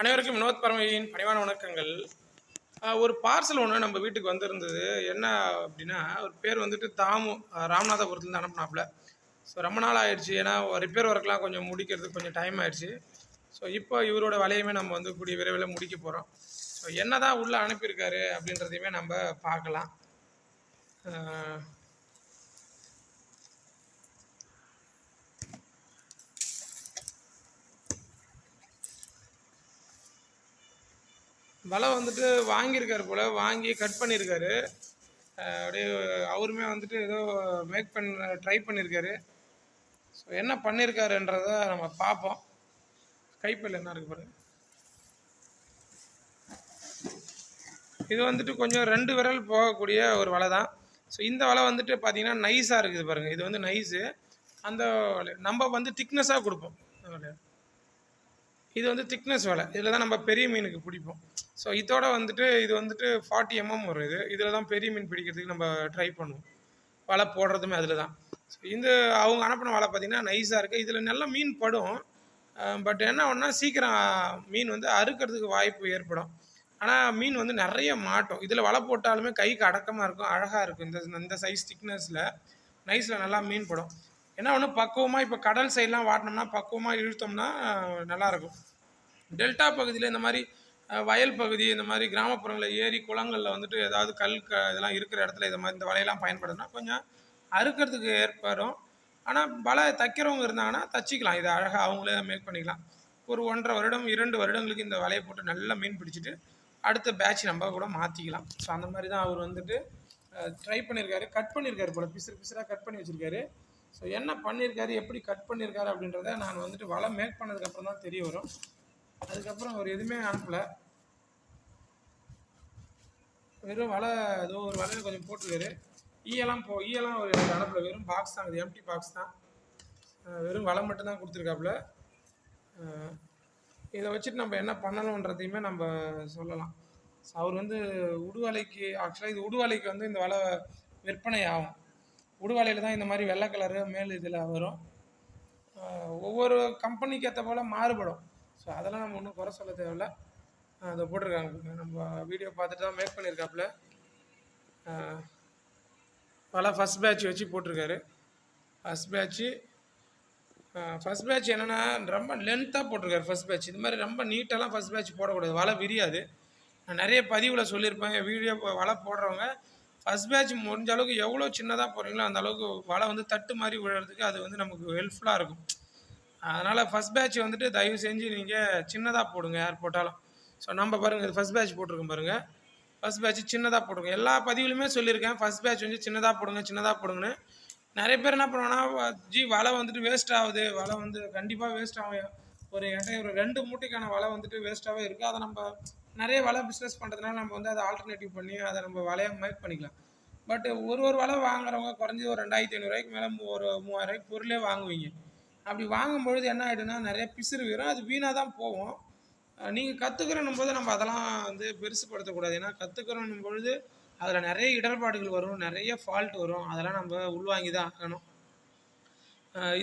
அனைவருக்கும் வினோத் பரமையின் பணிவான வணக்கங்கள். ஒரு பார்சல் ஒன்று நம்ம வீட்டுக்கு வந்திருந்தது. என்ன அப்படின்னா ஒரு பேர் வந்துட்டு தாமு ராமநாதபுரத்துலேருந்து அனுப்பினாப்புல. ஸோ ரொம்ப நாள் ஆயிடுச்சு. ஏன்னா ரிப்பேர் ஒர்க்லாம் கொஞ்சம் முடிக்கிறதுக்கு கொஞ்சம் டைம் ஆயிடுச்சு. ஸோ இப்போ இவரோட வலையுமே நம்ம வந்து கூடிய விரைவில் முடிக்க போகிறோம் ஸோ என்ன தான் உள்ளே அனுப்பியிருக்காரு அப்படின்றதையுமே நம்ம பார்க்கலாம். வலை வந்துட்டு வாங்கியிருக்காரு போல் வாங்கி கட் பண்ணியிருக்காரு. அப்படியே அவருமே வந்துட்டு ஏதோ மேக் பண்ண ட்ரை பண்ணியிருக்காரு. ஸோ என்ன பண்ணியிருக்காருன்றத நம்ம பார்ப்போம். கைப்பில் என்ன இருக்கு பாருங்க. இது வந்துட்டு கொஞ்சம் ரெண்டு விரல் போகக்கூடிய ஒரு வலை தான். ஸோ இந்த வலை வந்துட்டு பார்த்தீங்கன்னா நைஸாக இருக்குது பாருங்கள் இது வந்து நைஸு அந்த வலை நம்ம வந்து திக்னஸாக கொடுப்போம். இது வந்து திக்னஸ் வலை. இதில் தான் நம்ம பெரிய மீனுக்கு பிடிப்போம். ஸோ இதோட வந்துட்டு இது வந்துட்டு ஃபார்ட்டி எம்எம் வரும் இது. இதில் தான் பெரிய மீன் பிடிக்கிறதுக்கு நம்ம ட்ரை பண்ணுவோம். வலை போடுறதுமே அதில் தான் ஸோ இந்த அவங்க அனுப்பின வலை பார்த்திங்கன்னா நைஸாக இருக்குது இதில் நல்ல மீன் படும். பட் என்ன ஒன்றா சீக்கிரம் மீன் வந்து அறுக்கிறதுக்கு வாய்ப்பு ஏற்படும். ஆனால் மீன் வந்து நிறைய மாட்டோம். இதில் வலை போட்டாலுமே கைக்கு அடக்கமாக இருக்கும் அழகாக இருக்கும். இந்த இந்த சைஸ் திக்னஸில் நைஸில் நல்லா மீன் படும். என்ன ஒன்று பக்குவமாக இப்போ கடல் சைட்லாம் வாட்டினோம்னா பக்குவமாக இழுத்தோம்னா நல்லாயிருக்கும். டெல்டா பகுதியில் இந்த மாதிரி வயல் பகுதி இந்த மாதிரி கிராமப்புறங்களில் ஏரி குளங்களில் வந்துட்டு ஏதாவது கல் க இதெல்லாம் இருக்கிற இடத்துல இந்த மாதிரி இந்த வலையெல்லாம் பயன்படுதுன்னா கொஞ்சம் அறுக்கிறதுக்கு ஏற்படும். ஆனால் வலை தைக்கிறவங்க இருந்தாங்கன்னா தச்சிக்கலாம். இதை அழகாக அவங்களே மேக் பண்ணிக்கலாம். ஒரு ஒன்றரை வருடம் இரண்டு வருடங்களுக்கு இந்த வலையை போட்டு நல்லா மீன் பிடிச்சிட்டு அடுத்த பேட்ச் நம்ம கூட மாற்றிக்கலாம் ஸோ அந்த மாதிரி தான் அவர் வந்துட்டு ட்ரை பண்ணியிருக்காரு. கட் பண்ணியிருக்காரு போல். பிசுறு பிசுறாக கட் பண்ணி வச்சுருக்காரு. ஸோ என்ன பண்ணியிருக்காரு எப்படி கட் பண்ணியிருக்காரு அப்படின்றத நான் வந்துட்டு வலை மேக் பண்ணதுக்கப்புறம் தான் தெரிய வரும். அதுக்கப்புறம் அவர் எதுவுமே அனுப்பலை. வெறும் வலை ஏதோ ஒரு வலையை கொஞ்சம் போட்டுருக்காரு. ஈயெல்லாம் e போ e ஈயெல்லாம் ஒரு அனுப்பல. வெறும் பாக்ஸ் தான் இது எம்டி பாக்ஸ் தான். வெறும் வலை மட்டும்தான் கொடுத்துருக்காப்புல. இதை வச்சுட்டு நம்ம என்ன பண்ணணுன்றதையுமே நம்ம சொல்லலாம். ஸோ அவர் வந்து உடுவலைக்கு ஆக்சுவலாக இது உடுவலைக்கு வந்து இந்த வலை விற்பனை ஆகும். உடுவாலையில் தான் இந்த மாதிரி வெள்ளை கலரு மேல் இதில் வரும். ஒவ்வொரு கம்பெனிக்கு ஏற்ற போல் மாறுபடும். ஸோ அதெல்லாம் நம்ம ஒன்றும் குறை சொல்ல தேவையில்ல. அதை போட்டிருக்காங்க. நம்ம வீடியோ பார்த்துட்டு தான் மேக் பண்ணியிருக்காப்புல. பல ஃபஸ்ட் பேட்ச் வச்சு போட்டிருக்காரு. ஃபஸ்ட் பேட்ச்சு ஃபஸ்ட் பேட்ச் என்னென்னா ரொம்ப லென்த்தாக போட்டிருக்காரு ஃபஸ்ட் பேட்ச் இது மாதிரி ரொம்ப நீட்டெல்லாம் ஃபஸ்ட் பேட்ச் போடக்கூடாது. வலை விரியாது. நான் நிறைய பதிவில் சொல்லியிருப்பேன். வீடியோ வலை போடுறவங்க ஃபஸ்ட் பேட்ச் முடிஞ்ச அளவுக்கு எவ்வளோ சின்னதாக போகிறீங்களோ அந்த அளவுக்கு வலை வந்து தட்டு மாதிரி விழுறதுக்கு அது வந்து நமக்கு ஹெல்ப்ஃபுல்லாக இருக்கும். அதனால் ஃபஸ்ட் பேட்ச் வந்துட்டு தயவு செஞ்சு நீங்கள் சின்னதாக போடுங்க யார் போட்டாலும். ஸோ நம்ம பாருங்கள் இது ஃபஸ்ட் பேட்ச் போட்டிருக்கோம் பாருங்கள் ஃபஸ்ட் பேட்ச் சின்னதாக போடுங்க எல்லா பதிவுலையுமே சொல்லியிருக்கேன். ஃபஸ்ட் பேட்ச் வந்து சின்னதாக போடுங்க சின்னதாக போடுங்கன்னு. நிறைய பேர் என்ன பண்ணுவாங்கன்னா ஜி வலை வந்துட்டு வேஸ்ட் ஆகுது. வலை வந்து கண்டிப்பாக வேஸ்ட் ஆகும். ஒரு என்கிட்ட ஒரு ரெண்டு மூட்டைக்கான வலை வந்துட்டு வேஸ்ட்டாகவே இருக்குது அதை நம்ம நிறைய வலை பிஸ்னஸ் பண்ணுறதுனால நம்ம வந்து அதை ஆல்டர்னேட்டிவ் பண்ணி அதை நம்ம வலையை மேக் பண்ணிக்கலாம். பட் ஒரு ஒரு வலை வாங்குறவங்க குறைஞ்சது ஒரு ரெண்டாயிரத்தி ஐநூறுரூவாய்க்கு மேலே ஒரு மூவாயிரரூவாய்க்கு பொருளே வாங்குவீங்க. அப்படி வாங்கும்பொழுது என்ன ஆகிடும்னா நிறைய பிசுறு வீரம் அது வீணாக தான் போகும். நீங்கள் கற்றுக்கிறனும் போது நம்ம அதெல்லாம் வந்து பெருசுப்படுத்தக்கூடாது ஏன்னா கற்றுக்கிறனும் பொழுது அதில் நிறைய இடர்பாடுகள் வரும் நிறைய ஃபால்ட் வரும். அதெல்லாம் நம்ம உள்வாங்கி தான் ஆகணும்.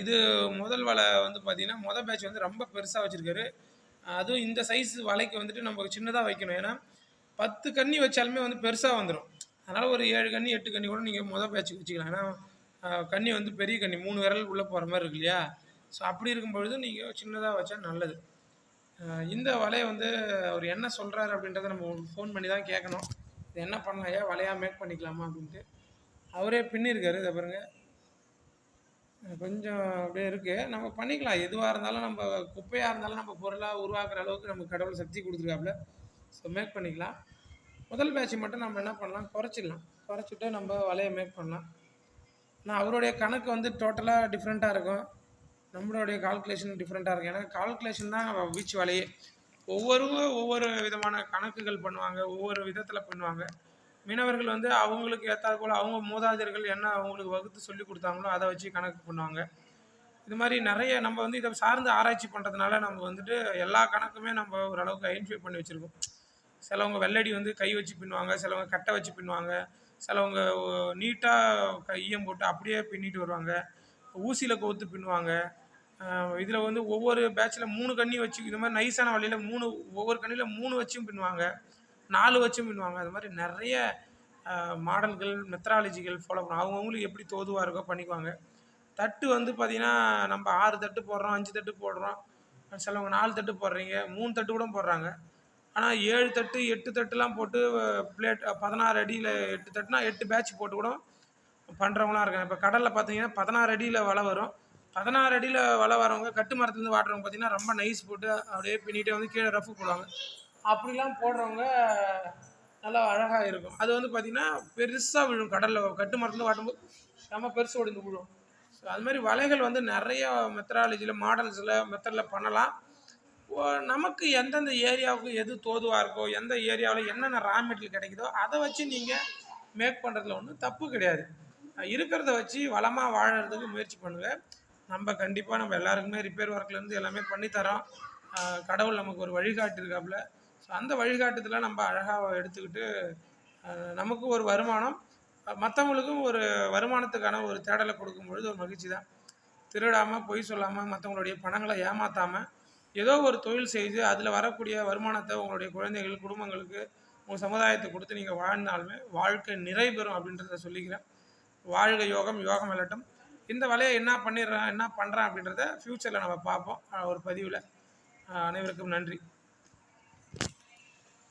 இது முதல் வலை வந்து பார்த்திங்கன்னா மொதல் பேட்ச் வந்து ரொம்ப பெருசாக வச்சுருக்காரு. அதுவும் இந்த சைஸ் வலைக்கு வந்துட்டு நம்ம சின்னதாக வைக்கணும். ஏன்னா பத்து கன்னி வச்சாலுமே வந்து பெருசாக வந்துடும் அதனால் ஒரு ஏழு கன்னி எட்டு கன்னி கூட நீங்கள் மொதல் பேச்சு வச்சுக்கலாம். ஏன்னா கண்ணி கன்னி வந்து பெரிய கன்னி மூணு விரல் உள்ளே போகிற மாதிரி இருக்கு இல்லையா? ஸோ அப்படி இருக்கும் பொழுது நீங்கள் சின்னதாக வச்சா நல்லது. இந்த வலையை வந்து அவர் என்ன சொல்கிறாரு அப்படின்றத நம்ம ஃபோன் பண்ணி தான் கேட்கணும். இது என்ன பண்ணலாம்? ஐயா வலையாக மேக் பண்ணிக்கலாமா அப்படின்ட்டு. அவரே பின்னிருக்காரு. இதை பாருங்கள் கொஞ்சம் அப்படியே இருக்குது நம்ம பண்ணிக்கலாம். எதுவாக இருந்தாலும் நம்ம குப்பையாக இருந்தாலும் நம்ம பொருளாக உருவாக்குற அளவுக்கு நம்ம கடவுள் சக்தி கொடுத்துருக்காப்புல. ஸோ மேக் பண்ணிக்கலாம். முதல் பேட்ச் மட்டும் நம்ம என்ன பண்ணலாம்? குறைச்சிடலாம். குறைச்சிட்டு நம்ம வலையை மேக் பண்ணலாம். ஆனால் அவருடைய கணக்கு வந்து டோட்டலாக டிஃப்ரெண்ட்டாக இருக்கும். நம்மளுடைய கால்குலேஷன் டிஃப்ரெண்ட்டாக இருக்கும். ஏன்னா கால்குலேஷன் தான் வீச்சு வலையே. ஒவ்வொரு ஒவ்வொரு விதமான கணக்குகள் பண்ணுவாங்க. ஒவ்வொரு விதத்தில் பண்ணுவாங்க. மீனவர்கள் வந்து அவங்களுக்கு ஏற்றாது போல் அவங்க மூதாதையர்கள் என்ன அவங்களுக்கு வகுத்து சொல்லி கொடுத்தாங்களோ அதை வச்சு கணக்கு பண்ணுவாங்க. இது மாதிரி நிறைய நம்ம வந்து இதை சார்ந்து ஆராய்ச்சி பண்ணுறதுனால நம்ம வந்துட்டு எல்லா கணக்குமே நம்ம ஓரளவுக்கு ஐடென்டிஃபை பண்ணி வச்சுருக்கோம். சிலவங்க வெள்ளடி வந்து கை வச்சு பின்னுவாங்க சிலவங்க கட்டை வச்சு பின்னுவாங்க சிலவங்க நீட்டாக கையம் போட்டு அப்படியே பின்னிட்டு வருவாங்க ஊசியில் கோர்த்து பின்னுவாங்க. இதில் வந்து ஒவ்வொரு பேட்சில் மூணு கண்ணி வச்சு இது மாதிரி நைஸான வழியில் மூணு ஒவ்வொரு கண்ணியில் மூணு வச்சும் பின்னுவாங்க. நாலு வச்சு பின்னுவாங்க அது மாதிரி நிறைய மாடல்கள் மெத்தடாலஜிகள் ஃபாலோ பண்ணுவாங்க. அவங்கவுங்களுக்கு எப்படி தோதுவாக இருக்கோ பண்ணிக்குவாங்க. தட்டு வந்து பார்த்திங்கன்னா நம்ம ஆறு தட்டு போடுறோம் அஞ்சு தட்டு போடுறோம். சிலவங்க நாலு தட்டு போடுறீங்க மூணு தட்டு கூட போடுறாங்க. ஆனால் ஏழு தட்டு எட்டு தட்டுலாம் போட்டு பிளேட் பதினாறு அடியில் எட்டு தட்டுனா எட்டு பேட்ச் போட்டு கூட பண்ணுறவங்களாம் இருக்காங்க. இப்போ கடலில் பார்த்தீங்கன்னா பதினாறு அடியில் வலை வரும். பதினாறு அடியில் வலை வரவங்க கட்டு மரத்துலேருந்து வாடுறவங்க பார்த்தீங்கன்னா ரொம்ப நைஸ் போட்டு அப்படியே பின்னிட்டே வந்து கீழே ரஃப் போடுவாங்க. அப்படிலாம் போடுறவங்க நல்லா அழகாக இருக்கும். அது வந்து பார்த்திங்கன்னா பெருசாக விழும் கடலில். கட்டு மரத்தில் வாட்டும்போது நம்ம பெருசு ஒடிந்து விழும். ஸோ அது மாதிரி வலைகள் வந்து நிறைய மெத்தடாலஜியில் மாடல்ஸில் மெத்தடில் பண்ணலாம். ஓ- நமக்கு எந்தெந்த ஏரியாவுக்கு எது தோதுவாக இருக்கோ எந்த ஏரியாவில் என்னென்ன ரா மெட்டீரியல் கிடைக்குதோ அதை வச்சு நீங்கள் மேக் பண்ணுறதுல ஒன்றும் தப்பு கிடையாது. இருக்கிறத வச்சு வளமாக வாழறதுக்கு முயற்சி பண்ணுங்கள் நம்ம கண்டிப்பாக நம்ம எல்லாருக்குமே ரிப்பேர் ஒர்க்லேருந்து எல்லாமே பண்ணித்தரோம். கடவுள் நமக்கு ஒரு வழிகாட்டி இருக்காப்புல ஸோ அந்த வழிகாட்டுதலை நம்ம அழகாக எடுத்துக்கிட்டு நமக்கு ஒரு வருமானம் மற்றவங்களுக்கும் ஒரு வருமானத்துக்கான ஒரு தேடலை கொடுக்கும் பொழுது ஒரு மகிழ்ச்சி தான். திருடாமல் பொய் சொல்லாமல் மற்றவங்களுடைய பணங்களை ஏமாற்றாமல் ஏதோ ஒரு தொழில் செய்து அதில் வரக்கூடிய வருமானத்தை உங்களுடைய குழந்தைகள் குடும்பங்களுக்கு உங்கள் சமுதாயத்தை கொடுத்து நீங்கள் வாழ்ந்தாலுமே வாழ்க்கை நிறை பெறும் அப்படின்றத சொல்லிக்கிறேன். வாழ்க யோகம் யோகம் விளட்டும் இந்த வலையை என்ன பண்ணிடுறேன் என்ன பண்ணுறேன் அப்படின்றத ஃப்யூச்சரில் நம்ம பார்ப்போம். ஒரு பதிவில். அனைவருக்கும் நன்றி.